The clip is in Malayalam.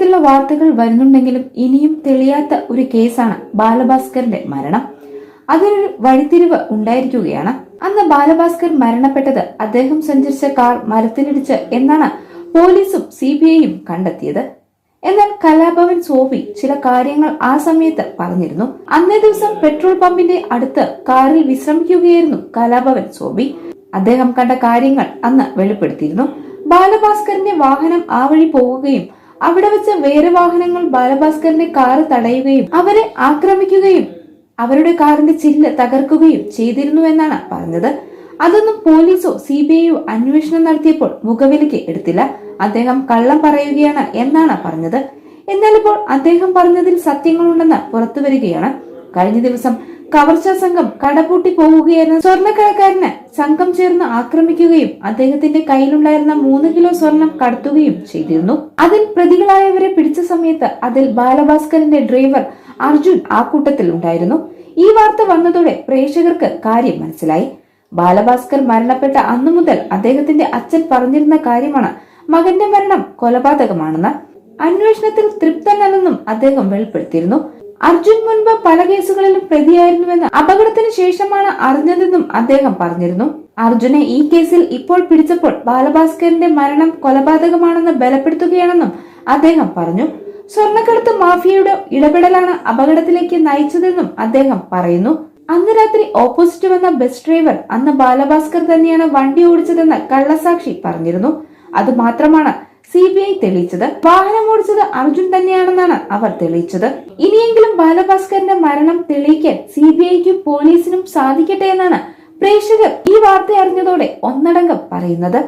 പലതരത്തിലുള്ള വാർത്തകൾ വരുന്നുണ്ടെങ്കിലും ഇനിയും തെളിയാത്ത ഒരു കേസാണ് ബാലഭാസ്കറിന്റെ മരണം. അതിനൊരു വഴിത്തിരിവ് ഉണ്ടായിരിക്കുകയാണ്. അന്ന് ബാലഭാസ്കർ മരണപ്പെട്ടത് അദ്ദേഹം സഞ്ചരിച്ച കാർ മരത്തിലിടിച്ച് എന്നാണ് പോലീസും സി ബി ഐയും കണ്ടെത്തിയത്. എന്നാൽ കലാഭവൻ സോഫി ചില കാര്യങ്ങൾ ആ സമയത്ത് പറഞ്ഞിരുന്നു. അന്നേ ദിവസം പെട്രോൾ പമ്പിന്റെ അടുത്ത് കാറിൽ വിശ്രമിക്കുകയായിരുന്നു കലാഭവൻ സോബി അദ്ദേഹം കണ്ട കാര്യങ്ങൾ അന്ന് വെളിപ്പെടുത്തിയിരുന്നു. ബാലഭാസ്കറിന്റെ വാഹനം ആ വഴി പോവുകയും അവിടെ വെച്ച് വേറെ വാഹനങ്ങൾ ബാലഭാസ്കറിന്റെ കാറ് തടയുകയും അവരെ ആക്രമിക്കുകയും അവരുടെ കാറിന്റെ ചില്ല് തകർക്കുകയും ചെയ്തിരുന്നു എന്നാണ് പറഞ്ഞത്. അതൊന്നും പോലീസോ സി ബി ഐയോ അന്വേഷണം നടത്തിയപ്പോൾ മുഖവിലയ്ക്ക് എടുത്തില്ല. അദ്ദേഹം കള്ളം പറയുകയാണ് എന്നാണ് പറഞ്ഞത്. എന്നാൽ ഇപ്പോൾ അദ്ദേഹം പറഞ്ഞതിൽ സത്യങ്ങളുണ്ടെന്ന് പുറത്തു വരികയാണ്. കഴിഞ്ഞ ദിവസം കവർച്ചാ സംഘം കടപൂട്ടി പോവുകയായിരുന്ന സ്വർണക്കടക്കാരന് സംഘം ചേർന്ന് ആക്രമിക്കുകയും അദ്ദേഹത്തിന്റെ കയ്യിലുണ്ടായിരുന്ന മൂന്ന് കിലോ സ്വർണം കടത്തുകയും ചെയ്തിരുന്നു. അതിൽ പ്രതികളായവരെ പിടിച്ച സമയത്ത് അതിൽ ബാലഭാസ്കറിന്റെ ഡ്രൈവർ അർജുൻ ആ കൂട്ടത്തിൽ ഉണ്ടായിരുന്നു. ഈ വാർത്ത വന്നതോടെ പ്രേക്ഷകർക്ക് കാര്യം മനസ്സിലായി. ബാലഭാസ്കർ മരണപ്പെട്ട അന്നു മുതൽ അദ്ദേഹത്തിന്റെ അച്ഛൻ പറഞ്ഞിരുന്ന കാര്യമാണ് മകന്റെ മരണം കൊലപാതകമാണെന്ന്. അന്വേഷണത്തിൽ തൃപ്തനല്ലെന്നും അദ്ദേഹം വെളിപ്പെടുത്തിയിരുന്നു. അർജുൻ മുൻപ് പല കേസുകളിലും പ്രതിയായിരുന്നുവെന്ന് അപകടത്തിന് ശേഷമാണ് അറിഞ്ഞതെന്നും അദ്ദേഹം പറഞ്ഞിരുന്നു. അർജുനെ ഈ കേസിൽ ഇപ്പോൾ പിടിച്ചപ്പോൾ ബാലഭാസ്കറിന്റെ മരണം കൊലപാതകമാണെന്ന് ബലപ്പെടുത്തുകയാണെന്നും അദ്ദേഹം പറഞ്ഞു. സ്വർണക്കടത്ത് മാഫിയയുടെ ഇടപെടലാണ് അപകടത്തിലേക്ക് നയിച്ചതെന്നും അദ്ദേഹം പറയുന്നു. അന്ന് രാത്രി ഓപ്പോസിറ്റ് വന്ന ബസ് ഡ്രൈവർ അന്ന് ബാലഭാസ്കർ തന്നെയാണ് വണ്ടി ഓടിച്ചതെന്ന് കള്ളസാക്ഷി പറഞ്ഞിരുന്നു. അത് മാത്രമാണ് സി ബി ഐ തെളിയിച്ചത് വാഹനം ഓടിച്ചത് അർജുൻ തന്നെയാണെന്നാണ് അവർ തെളിയിച്ചത്. ഇനിയെങ്കിലും ബാലഭാസ്കറിന്റെ മരണം തെളിയിക്കാൻ സി ബി ഐക്കും പോലീസിനും സാധിക്കട്ടെ എന്നാണ് പ്രേക്ഷകർ ഈ വാർത്ത അറിഞ്ഞതോടെ ഒന്നടങ്കം പറയുന്നത്.